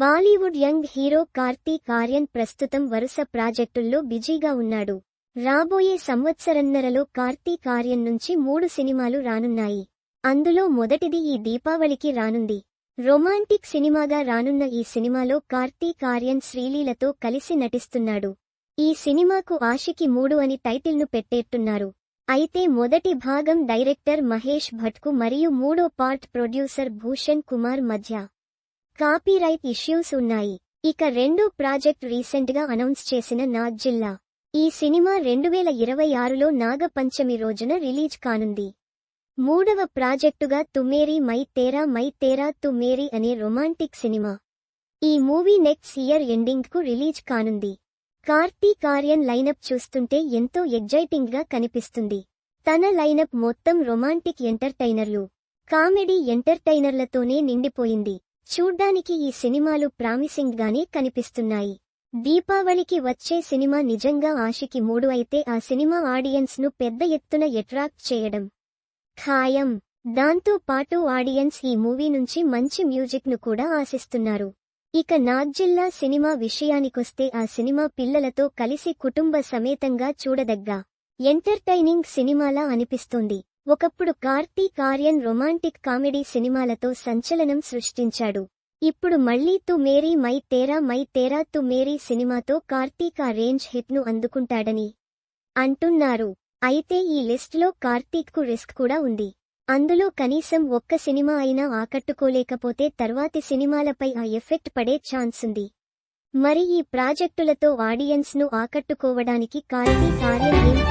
Bollywood young hero Kartik Aaryan ప్రస్తుతం వరుస ప్రాజెక్టుల్లో బిజీగా ఉన్నాడు. రాబోయే సంవత్సరన్నరలో కార్తీక్ ఆర్యన్ నుంచి మూడు సినిమాలు రానున్నాయి. అందులో మొదటిది ఈ దీపావళికి రానుంది. రొమాంటిక్ సినిమాగా రానున్న ఈ సినిమాలో కార్తీక్ ఆర్యన్ శ్రీలీలతో కలిసి నటిస్తున్నాడు. ఈ సినిమాకు ఆశికి మూడు అని టైటిల్ను పెట్టేట్టున్నారు. అయితే మొదటి భాగం డైరెక్టర్ మహేష్ భట్కు మరియు మూడో పార్ట్ ప్రొడ్యూసర్ భూషణ్ కుమార్ మధ్య కాపీరైట్ ఇష్యూస్ ఉన్నాయి. ఇక రెండో ప్రాజెక్ట్ రీసెంట్గా అనౌన్స్ చేసిన నాగ్ జిల్లా. ఈ సినిమా రెండువేల ఇరవై ఆరులో నాగపంచమి రోజున రిలీజ్ కానుంది. మూడవ ప్రాజెక్టుగా తుమేరీ మై తేరా మై తేరా తుమేరీ అనే రొమాంటిక్ సినిమా. ఈ మూవీ నెక్స్ట్ ఇయర్ ఎండింగ్కు రిలీజ్ కానుంది. కార్తీక్ ఆర్యన్ లైనప్ చూస్తుంటే ఎంతో ఎగ్జైటింగ్గా కనిపిస్తుంది. తన లైనప్ మొత్తం రొమాంటిక్ ఎంటర్టైనర్లు. కామెడీ ఎంటర్టైనర్లతోనే నిండిపోయింది. చూడ్డానికి ఈ సినిమాలు ప్రామిసింగ్ గానే కనిపిస్తున్నాయి. దీపావళికి వచ్చే సినిమా నిజంగా ఆశికి మూడు అయితే ఆ సినిమా ఆడియన్స్ను పెద్ద ఎత్తున ఎట్రాక్ట్ చేయడం ఖాయం. దాంతో పాటు ఆడియన్స్ ఈ మూవీ నుంచి మంచి మ్యూజిక్ను కూడా ఆశిస్తున్నారు. ఇక నాగ్జిల్లా సినిమా విషయానికొస్తే ఆ సినిమా పిల్లలతో కలిసి కుటుంబ సమేతంగా చూడదగ్గ ఎంటర్టైనింగ్ సినిమాలా అనిపిస్తుంది. ఒకప్పుడు కార్తీక్ ఆర్యన్ రొమాంటిక్ కామెడీ సినిమాలతో సంచలనం సృష్టించాడు. ఇప్పుడు మళ్ళీ తు మేరీ మై తేరా మై తేరా తు మేరీ సినిమాతో కార్తీక్ ఆ రేంజ్ హిట్ను అందుకుంటాడని అంటున్నారు. అయితే ఈ లిస్టులో కార్తీక్కు రిస్క్ కూడా ఉంది. అందులో కనీసం ఒక్క సినిమా అయినా ఆకట్టుకోలేకపోతే తర్వాతి సినిమాలపై ఆ ఎఫెక్ట్ పడే ఛాన్స్ ఉంది. మరి ఈ ప్రాజెక్టులతో ఆడియన్స్ను ఆకట్టుకోవడానికి కార్తీక్ ఆర్యన్ ఏం